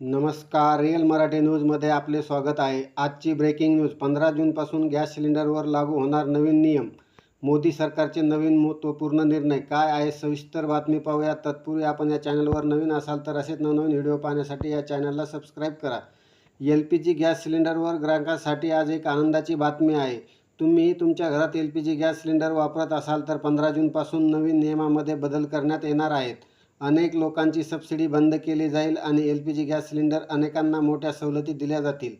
नमस्कार रिअल मराठी न्यूजमध्ये आपले स्वागत आहे. आजची ब्रेकिंग न्यूज पंधरा जूनपासून गॅस सिलेंडरवर लागू होणार नवीन नियम. मोदी सरकारचे नवीन महत्त्वपूर्ण निर्णय काय आहे सविस्तर बातमी पाहूया. तत्पूर्वी आपण या चॅनलवर नवीन असाल तर असेच नवनवीन व्हिडिओ पाहण्यासाठी या चॅनलला सबस्क्राईब करा. एल पी जी गॅस सिलेंडरवर ग्राहकांसाठी आज एक आनंदाची बातमी आहे. तुम्ही तुमच्या घरात L P G gas cylinder वापरत असाल तर पंधरा जूनपासून नवीन नियमामध्ये बदल करण्यात येणार आहेत. अनेक लोकांची सबसिडी बंद केली जाईल आणि L P G gas cylinder अनेकांना मोठ्या सवलती दिल्या जातील.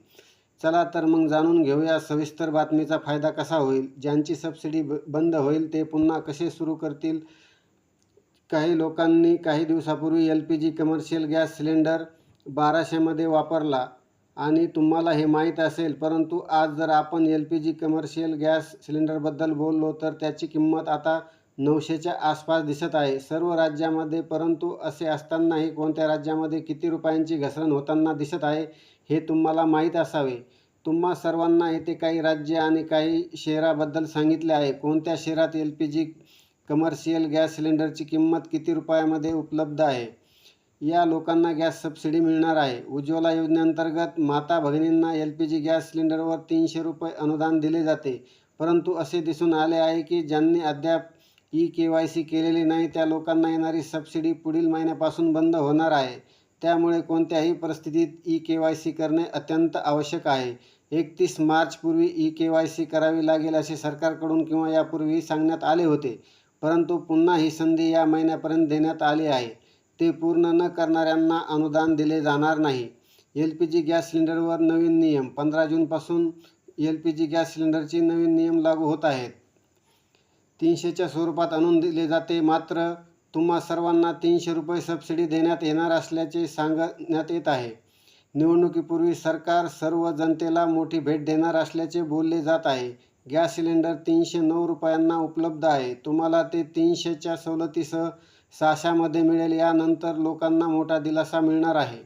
चला तर मग जाणून घेऊया सविस्तर बातमीचा फायदा कसा होईल? ज्यांची सबसिडी ब बंद होईल ते पुन्हा कसे सुरू करतील? काही लोकांनी काही दिवसापूर्वी L P G commercial gas cylinder बाराशेमध्ये वापरला आणि तुम्हाला हे माहीत असेल परंतु आज जर आपण L P G commercial gas सिलेंडरबद्दल बोललो तर त्याची किंमत आता नऊशेच्या आसपास दिसत आहे. सर्व राज्यामध्ये परंतु असे असतानाही कोणत्या राज्यामध्ये किती रुपयांची घसरण होताना दिसत आहे हे तुम्हाला माहीत असावे. तुम्हा सर्वांना येथे काही राज्य आणि काही शहराबद्दल सांगितले आहे. कोणत्या शहरात L P G commercial gas सिलेंडरची किंमत किती रुपयामध्ये उपलब्ध आहे? या लोकांना गॅस सबसिडी मिळणार आहे. उज्ज्वला योजनेअंतर्गत माता भगिनींना एल पी जी गॅस सिलेंडरवर तीनशे रुपये अनुदान दिले जाते. परंतु असे दिसून आले आहे की ज्यांनी अद्याप ई के वाय सी केलेली नाही त्या लोकांना येणारी सबसिडी पुढील महिन्यापासून बंद होणार आहे. त्यामुळे कोणत्याही परिस्थितीत ई के वाय सी करणे अत्यंत आवश्यक आहे. एकतीस मार्चपूर्वी ई के वाय सी करावी लागेल असे सरकारकडून किंवा यापूर्वी सांगण्यात आले होते. परंतु पुन्हा ही संधी या महिन्यापर्यंत देण्यात आली आहे. ते पूर्ण न करणाऱ्यांना अनुदान दिले जाणार नाही. एल पी जी गॅस सिलेंडरवर नवीन नियम पंधरा जूनपासून एल पी जी गॅस सिलेंडरचे नवीन नियम लागू होत आहेत. तीनशेच्या स्वरूपात आणून दिले जाते. मात्र तुम्हा सर्वांना तीनशे रुपये सबसिडी देण्यात येणार असल्याचे सांगण्यात येत आहे. निवडणुकीपूर्वी सरकार सर्व जनतेला मोठी भेट देणार असल्याचे बोलले जात आहे. गॅस सिलेंडर तीनशे नऊ रुपयांना उपलब्ध आहे. तुम्हाला ते तीनशेच्या सवलतीसह सहाशामध्ये मिळेल. यानंतर लोकांना मोठा दिलासा मिळणार आहे.